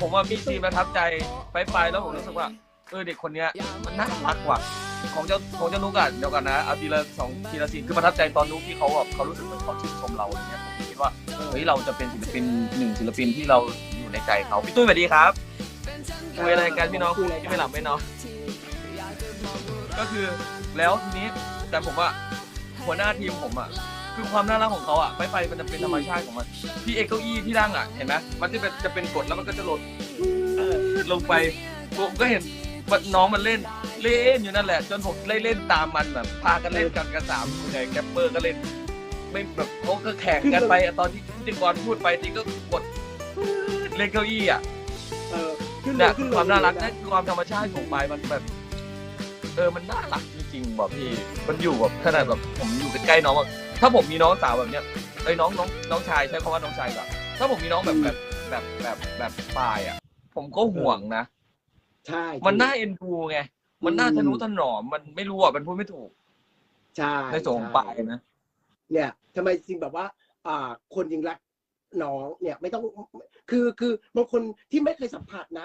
ผมว่ามีซีนประทับใจไปไปๆแล้วผมรู้สึกว่าเออเด็กคนเนี้ยมันน่ารักว่ะของเจ้าของเจ้านุกอะเดี๋ยวกันนะเอาทีละสองทีละซีนคือประทับใจตอนนุกที่เขาแบบเขารู้สึกเหมือนเขาชื่นชมเราอะไรเงี้ยผมคิดว่าเฮ้ยเราจะเป็นศิลปินหนึ่งศิลปินที่เราอยู่ในใจเขาพี่ตุ้ยสวัสดีครับคุยอะไรกันพี่น้องคุยอะไรกันที่ไม่หลับไม่นอนก็คือแล้วทีนี้แต่ผมว่าหัวหน้าทีมผมอะ คือความน่ารักของเขาอะไปไปๆมันจะเป็นธรรมชาติของมันพี่เอกเก้าอี้ที่นั่งอะเห็นไหมมันจะเป็นจะเป็นกดแล้วมันก็จะหล่นเออลงไปผมก็เห็นว่าน้องมันเล่นเล่นอยู่นั่นแหละ จนผมเล่นเล่นตามมันแบบพากันเล่นกันกันสามคนเลยแกปเปอร์ก็เล่น ไม่แบบเขาก็แข่งกันไปอะตอนที่พิธีกรพูดไปทีก็กดเล่นเก้าอี้อะเออขึ้นลเนี่ยงขึ้นลงความน่ารักนั่นคือความธรรมชาติของไปมันแบบ เออมันน่ารักจริงๆบอกพี่ มันอยู่แบบขนาดแบบผมอยู่ใกล้ๆน้องอะ ถ้าผมมีน้องสาวแบบเนี้ยไอ้ยน้องน้องน้องชายใช้คำว่าน้องชายก่อนถ้าผมมีน้องแบบแบบแบบแบบแบบปลายอะ ผมก็ห่วงนะใช่มันน่าเอ็นดูไงมันน่าทะนุถนอมมันไม่รู้อะมันพูดไม่ถูกใช่ในส่วนของปลายนะเนี่ยทำไมจริงแบบว่า อ่า คนยิงรักน้องเนี่ยไม่ต้องคือคือบางคนที่ไม่เคยสัมผัสนะ